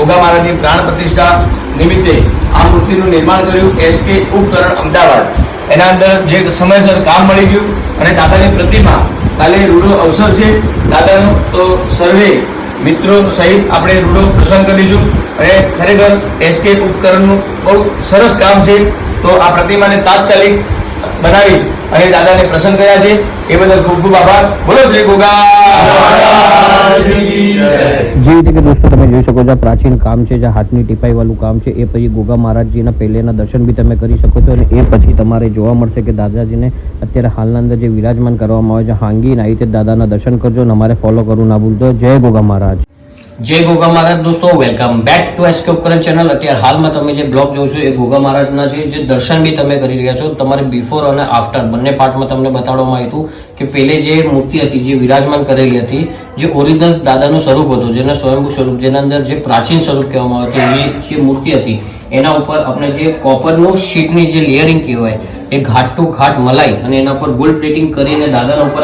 ગોગા મહારાજની પ્રાણ પ્રતિષ્ઠા નિમિત્તે આ મૂર્તિનું નિર્માણ કર્યું એસકે ઉપકરણ અમદાવાદ. એના અંદર જે સમયસર કામ મળી ગયું અને દાદાની પ્રતિમા કાલે રૂડો અવસર છે. દાદાનો તો સર્વે મિત્રો સહિત આપણે રૂડો પ્રસંગ કરીશું. અને ખરેખર એસકે ઉપકરણનું બહુ સરસ કામ છે. તો આ પ્રતિમાને તાત્કાલિક બનાવી અને દાદાને પ્રસન્ન કર્યા છે. એ બદલ ખૂબ ખૂબ આભાર. બોલો શ્રી ગોગા મહારાજની જય. જે રીતે દોસ્તો, તમે જોઈ શકો છો પ્રાચીન કામ છે, જે હાથની ટીપાઈ વાળું કામ છે, એ પછી ગોગા મહારાજજીના પહેલેના દર્શન બી તમે કરી શકો છો અને એ પછી તમારે જોવા મળશે કે દાદાજીને અત્યારે હાલના અંદર જે વિરાજમાન કરવામાં આવે છે હાંગીને આવી રીતે દાદાના દર્શન કરજો અને અમારે ફોલો કરવું ના ભૂલતો જય ગોગા મહારાજ જય ગોગા મહારાજ દોસ્તો વેલકમ બેક ટુ એસકે ઉપકરણ ચેનલ અત્યારે હાલમાં તમે જે બ્લોગ જોશો એ ગોગા મહારાજના છે, જે દર્શન બી તમે કરી રહ્યા છો. તમારે બિફોર અને આફ્ટર બંને પાર્ટમાં તમને બતાડવામાં આવ્યું હતું કે પહેલે જે મૂર્તિ હતી, જે વિરાજમાન કરેલી હતી, જે ઓરિજિનલ દાદાનું સ્વરૂપ હતું, જેને સ્વયંભૂ સ્વરૂપ, જેના અંદર જે પ્રાચીન સ્વરૂપ કહેવામાં આવે છે એ જે મૂર્તિ હતી, એના ઉપર આપણે જે કોપરનું શીટની જે લેયરિંગ કહેવાય, એ ઘાટ ટુ ઘાટ મલાઈ અને એના પર ગોલ્ડ પ્લેટિંગ કરીને દાદાના ઉપર